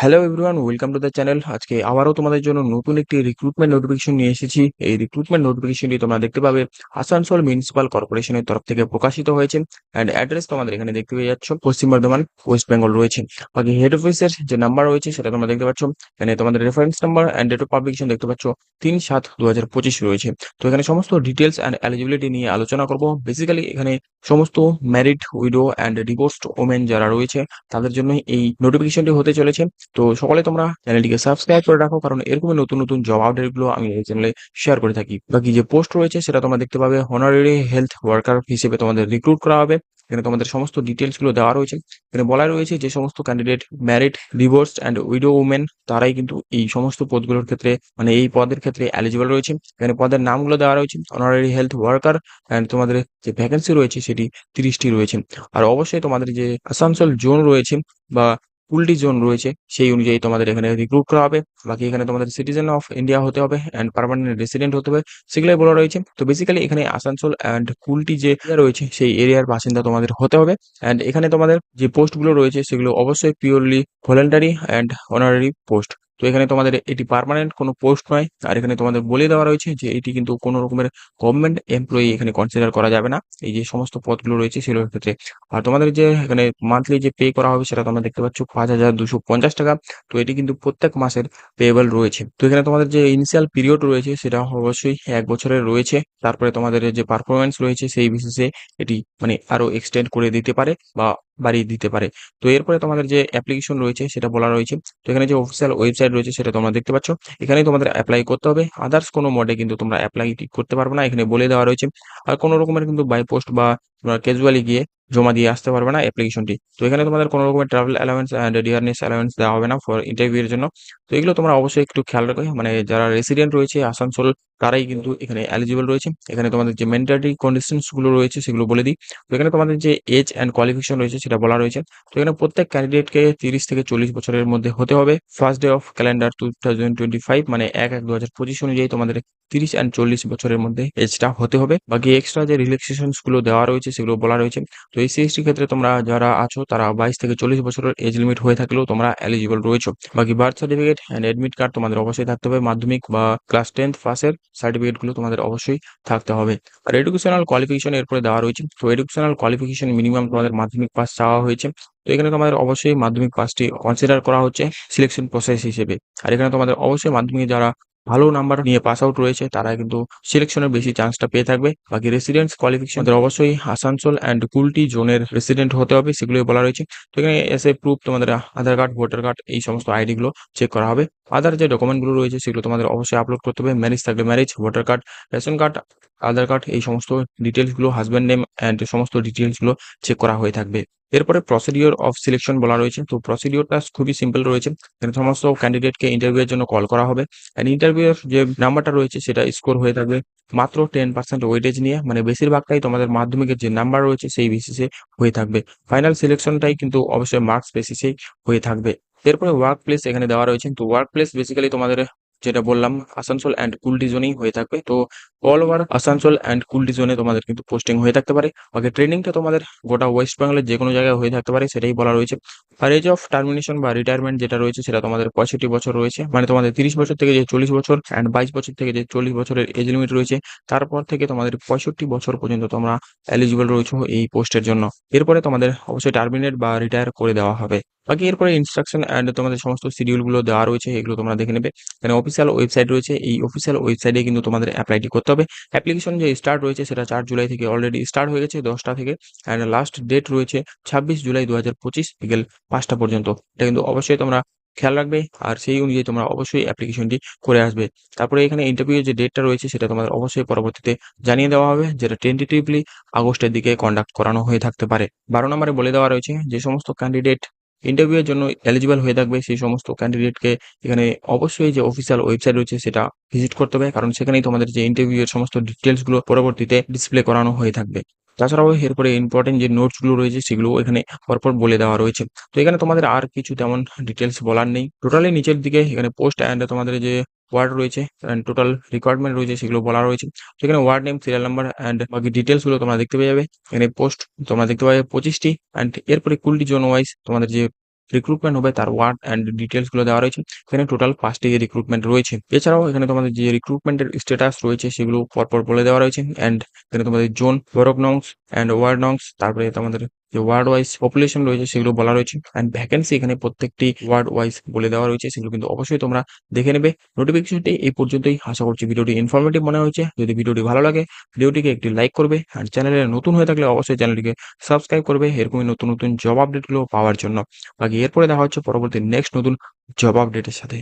Hello everyone welcome to the channel আজকে আবারও তোমাদের জন্য নতুন একটি রিক্রুটমেন্ট নোটিফিকেশন নিয়ে এসেছি। এই রিক্রুটমেন্ট নোটিফিকেশনটি তোমরা দেখতে পাবে আসানসোল মিউনিসিপাল কর্পোরেশনের তরফ থেকে প্রকাশিত হয়েছে অ্যান্ড অ্যাড্রেস তোমাদের এখানে দেখতে পেয়ে যাচ্ছ। পশ্চিম বর্ধমান ওয়েস্ট বেঙ্গল রয়েছে। বাকি হেড অফিসের যে নাম্বার রয়েছে সেটা তোমরা দেখতে পাচ্ছ। এখানে তোমাদের reference number and date of publication দেখতে পাচ্ছ তিন সাত দু হাজার পঁচিশ রয়েছে। তো এখানে সমস্ত ডিটেলস অ্যান্ড এলিজিবিলিটি নিয়ে আলোচনা করব। বেসিক্যালি এখানে সমস্ত married widow and divorced women যারা রয়েছে, তাদের জন্য এই নোটিফিকেশনটি হতে চলেছে। তো সকলে তোমরা চ্যানেলটিকে সাবস্ক্রাইব করে রাখো, কারণ এরকম নতুন নতুন জব আপডেটগুলো আমি এই চ্যানেলে শেয়ার করে থাকি। বাকি যে পোস্ট রয়েছে, সেটা তোমরা দেখতে পাবে হনারি হেলথ ওয়ার্কার হিসেবে তোমাদের রিক্রুট করা হবে। এখানে তোমাদের সমস্ত ডিটেলসগুলো দেওয়া রয়েছে। এখানে বলা রয়েছে যে সমস্ত candidate married divorce and widow women তারাই কিন্তু এই সমস্ত পদগুলোর ক্ষেত্রে মানে এই পদের ক্ষেত্রে এলিজিবল রয়েছে। এখানে পদের নামগুলো দেওয়া রয়েছে অনারারি হেলথ ওয়ার্কার অ্যান্ড তোমাদের যে ভ্যাকেন্সি রয়েছে, সেটি তিরিশটি রয়েছে। আর অবশ্যই তোমাদের যে আসানসোল জোন রয়েছে বা কুলটি জোন রয়েছে, সেই অনুযায়ী তোমাদের এখানে রিক্রুট করা হবে। বাকি এখানে তোমাদের সিটিজেন অফ ইন্ডিয়া হতে হবে অ্যান্ড পারমানেন্ট রেসিডেন্ট হতে হবে, সেগুলোই বলা রয়েছে। তো বেসিক্যালি এখানে আসানসোল অ্যান্ড কুলটি যে রয়েছে, সেই এরিয়ার বাসিন্দা তোমাদের হতে হবে। অ্যান্ড এখানে তোমাদের যে পোস্টগুলো রয়েছে, সেগুলো অবশ্যই purely voluntary and honorary post তো এখানে তোমাদের এটি পারমানেন্ট কোনো পোস্ট নয়। আর এখানে তোমাদের বলে দেওয়া রয়েছে যে এটি কিন্তু কোনো রকমের গভর্নমেন্ট এমপ্লয়ি এখানে কনসিডার করা যাবে না। এই যে সমস্ত পদগুলো রয়েছে সেগুলোর ক্ষেত্রে। আর তোমাদের যে এখানে মান্থলি যে পে করা হবে সেটা তোমরা দেখতে পাচ্ছ পাঁচ হাজার দুশো পঞ্চাশ টাকা। তো এটি কিন্তু প্রত্যেক মাসের পেয়েবল রয়েছে। তো এখানে তোমাদের যে ইনিশিয়াল পিরিয়ড রয়েছে সেটা অবশ্যই এক বছরের রয়েছে। তারপরে তোমাদের যে পারফরমেন্স রয়েছে সেই বিশেষে এটি মানে আরও এক্সটেন্ড করে দিতে পারে বা বাড়িয়ে দিতে পারে। তো এরপরে তোমাদের যে অ্যাপ্লিকেশন রয়েছে সেটা বলা রয়েছে। তো এখানে যে অফিসিয়াল ওয়েবসাইট রয়েছে সেটা তোমরা দেখতে পাচ্ছ। এখানেই তোমাদের অ্যাপ্লাই করতে হবে। আদার্স কোনো মডে কিন্তু তোমরা অ্যাপ্লাই করতে পারবে না। এখানে বলে দেওয়া রয়েছে। আর কোনো রকমের কিন্তু বাই পোস্ট বা তোমরা ক্যাজুয়ালি গিয়ে জমা দিয়ে আসতে পারবে না অ্যাপ্লিকেশনটি তো এখানে তোমাদের কোনো রকমের travel allowance and dearness allowance দেওয়া হবে না ফর ইন্টারভিউ এর জন্য। তো এগুলো তোমরা অবশ্যই একটু খেয়াল রাখবে মানে যারা রেসিডেন্ট রয়েছে, আসানসোল, তারাই কিন্তু এখানে এলিজিবল রয়েছে। এখানে তোমাদের যে মেন্টারি কন্ডিশনসগুলো রয়েছে, সেগুলো বলে দিই। তো এখানে তোমাদের যে এজ অ্যান্ড কোয়ালিফিকেশন রয়েছে, সেটা বলা রয়েছে। তো এখানে প্রত্যেক ক্যান্ডিডেটকে তিরিশ থেকে চল্লিশ বছরের মধ্যে হতে হবে। First day of calendar two thousand twenty five মানে এক এক দু হাজার পঁচিশ অনুযায়ী তোমাদের তিরিশ অ্যান্ড চল্লিশ বছরের মধ্যে এজটা হতে হবে। বাকি এক্সট্রা যে রিল্যাক্সেশনগুলো দেওয়া রয়েছে সেগুলো বলা রয়েছে। তো এই সিএসটি ক্ষেত্রে তোমরা যারা আছো, তারা বাইশ থেকে চল্লিশ বছরের এজ লিমিট হয়ে থাকলেও তোমরা এলিজিবল রয়েছে। বাকি birth certificate and admit card তোমাদের অবশ্যই থাকতে হবে। মাধ্যমিক বা ক্লাস টেন্থ পাসের সার্টিফিকেটগুলো তোমাদের অবশ্যই থাকতে হবে। আর এডুকেশনাল কোয়ালিফিকেশন এরপরে দেওয়া রয়েছে। তো এডুকেশনাল কোয়ালিফিকেশন মিনিমাম তোমাদের মাধ্যমিক পাস চাওয়া হয়েছে। তো এখানে তোমাদের অবশ্যই মাধ্যমিক পাসটি কনসিডার করা হচ্ছে সিলেকশন প্রসেস হিসেবে। আর এখানে তোমাদের অবশ্যই মাধ্যমিকে যারা ভালো নাম্বার নিয়ে পাস আউট রয়েছে, তারা কিন্তু সিলেকশনের বেশি চান্সটা পেয়ে থাকবে। বাকি রেসিডেন্টস কোয়ালিফিকেশন অবশ্যই আসানসোল অ্যান্ড কুলটি জোনের রেসিডেন্ট হতে হবে, সেগুলোই বলা রয়েছে। তো এখানে এসে প্রুফ তোমাদের আধার কার্ড ভোটার কার্ড এই সমস্ত আইডি গুলো চেক করা হবে। আদার যে ডকুমেন্টগুলো রয়েছে, সেগুলো তোমাদের অবশ্যই আপলোড করতে হবে। ম্যারেজ থাকলে marriage voter card ration card Aadhaar card এই সমস্ত ডিটেলসগুলো হাজব্যান্ড নেম অ্যান্ড সমস্ত ডিটেলসগুলো চেক করা হয়ে থাকবে। এরপরে প্রসিডিওর অফ সিলেকশন বলা রয়েছে। তো প্রসিডিওরটা খুবই সিম্পল রয়েছে। এখানে সমস্ত ক্যান্ডিডেটকে ইন্টারভিউ এর জন্য কল করা হবে। অ্যান্ড এর যে নাম্বারটা রয়েছে, সেটা স্কোর হয়ে থাকবে মাত্র টেন পার্সেন্ট ওয়েটেজ নিয়ে। মানে বেশিরভাগটাই তোমাদের মাধ্যমিকের যে নাম্বার রয়েছে, সেই বেসিসে হয়ে থাকবে। ফাইনাল সিলেকশনটাই কিন্তু অবশ্যই মার্কস বেসিসেই হয়ে থাকবে। এরপরে ওয়ার্ক প্লেস এখানে দেওয়া রয়েছে। তো ওয়ার্ক প্লেস বেসিক্যালি তোমাদের যেটা বললাম, আসানসোল অ্যান্ড কুলটি জোনেই হয়ে থাকবে। তো all over Asansol and Kulti জোনে তোমাদের কিন্তু পোস্টিং হয়ে থাকতে পারে। বাকি ট্রেনিংটা তোমাদের গোটা ওয়েস্ট বেঙ্গলের যে কোনো জায়গায় হয়ে থাকতে পারে, সেটাই বলা রয়েছে। আর এজ অফ টার্মিনেশন বা রিটায়ারমেন্ট যেটা রয়েছে, সেটা তোমাদের পঁয়ষট্টি বছর রয়েছে। মানে তোমাদের তিরিশ বছর থেকে যে চল্লিশ বছর অ্যান্ড বাইশ বছর থেকে যে চল্লিশ বছরের এজ লিমিট রয়েছে, তারপর থেকে তোমাদের পঁয়ষট্টি বছর পর্যন্ত তোমরা এলিজিবল রয়েছে এই পোস্টের জন্য। এরপরে তোমাদের অবশ্যই টার্মিনেট বা রিটায়ার করে দেওয়া হবে। বাকি এরপরে ইনস্ট্রাকশন অ্যান্ড তোমাদের সমস্ত শিডিউলগুলো দেওয়া রয়েছে, এগুলো তোমরা দেখে নেবে। এখানে অফিসিয়াল ওয়েবসাইট রয়েছে, এই অফিসিয়াল ওয়েবসাইটে কিন্তু তোমাদের অ্যাপ্লাইটি করতে হবে। অ্যাপ্লিকেশন যে স্টার্ট রয়েছে সেটা চার জুলাই থেকে অলরেডি স্টার্ট হয়ে গেছে দশটা থেকে অ্যান্ড লাস্ট ডেট রয়েছে ছাব্বিশ জুলাই দু হাজার পঁচিশ বিকেল পাঁচটা পর্যন্ত। এটা কিন্তু অবশ্যই তোমরা খেয়াল রাখবে, আর সেই অনুযায়ী তোমরা অবশ্যই অ্যাপ্লিকেশনটি করে আসবে। তারপরে এখানে ইন্টারভিউ যে ডেটটা রয়েছে সেটা তোমাদের অবশ্যই পরবর্তীতে জানিয়ে দেওয়া হবে, যেটা টেন্টেটিভলি আগস্টের দিকে কন্ডাক্ট করানো হয়ে থাকতে পারে। বারো নম্বরে বলে দেওয়া রয়েছে যে, সমস্ত ক্যান্ডিডেট ইন্টারভিউ এর জন্য এলিজিবল হয়ে থাকবে সেই সমস্ত ক্যান্ডিডেটকে এখানে অবশ্যই যে অফিসিয়াল ওয়েবসাইট রয়েছে সেটা ভিজিট করতে হবে, কারণ সেখানেই তোমাদের যে ইন্টারভিউয়ের সমস্ত ডিটেলসগুলো পরবর্তীতে ডিসপ্লে করানো হয়ে থাকবে। তাছাড়াও এরপরে ইম্পর্টেন্ট যে নোটসগুলো রয়েছে সেগুলো এখানে পরপর বলে দেওয়া রয়েছে। তো এখানে তোমাদের আর কিছু তেমন ডিটেলস বলার নেই। টোটালি নিচের দিকে এখানে পোস্ট অ্যান্ড তোমাদের যে ওয়ার্ড রয়েছে অ্যান্ড টোটাল রিকোয়ারমেন্ট রয়েছে সেগুলো বলা রয়েছে। সেখানে ward name serial number and বাকি ডিটেলসগুলো তোমরা দেখতে পেয়ে যাবে। এখানে পোস্ট তোমরা দেখতে পাবে পঁচিশটি অ্যান্ড এরপরে কুলটি জোন ওয়াইজ তোমাদের যে রিক্রুটমেন্ট হবে তার ওয়ার্ড অ্যান্ড ডিটেলসগুলো দেওয়া রয়েছে। এখানে টোটাল পাঁচটি রিক্রুটমেন্ট রয়েছে। এছাড়াও এখানে তোমাদের যে রিক্রুটমেন্টের স্ট্যাটাস রয়েছে সেগুলো পরপর বলে দেওয়া রয়েছে অ্যান্ড এখানে তোমাদের zone Borok নংস and ward nos তারপরে তোমাদের যে ওয়ার্ড ওয়াইজ পপুলেশন রয়েছে সেগুলো বলা রয়েছে। অ্যান্ড ভ্যাকেন্সি এখানে প্রত্যেকটি ওয়ার্ড ওয়াইজ বলে দেওয়া রয়েছে, সেগুলো কিন্তু অবশ্যই তোমরা দেখে নেবে। নোটিফিকেশনটি এই পর্যন্তই। আশা করছি ভিডিওটি ইনফরমেটিভ মনে হয়েছে। যদি ভিডিওটি ভালো লাগে, ভিডিওটিকে একটি লাইক করবে। আর চ্যানেলে নতুন হয়ে থাকলে অবশ্যই চ্যানেলটিকে সাবস্ক্রাইব করবে। এরকমই নতুন নতুন জব আপডেটগুলো পাওয়ার জন্য। বাকি এরপরে দেখা হচ্ছে পরবর্তী নেক্সট নতুন জব আপডেটের সাথে।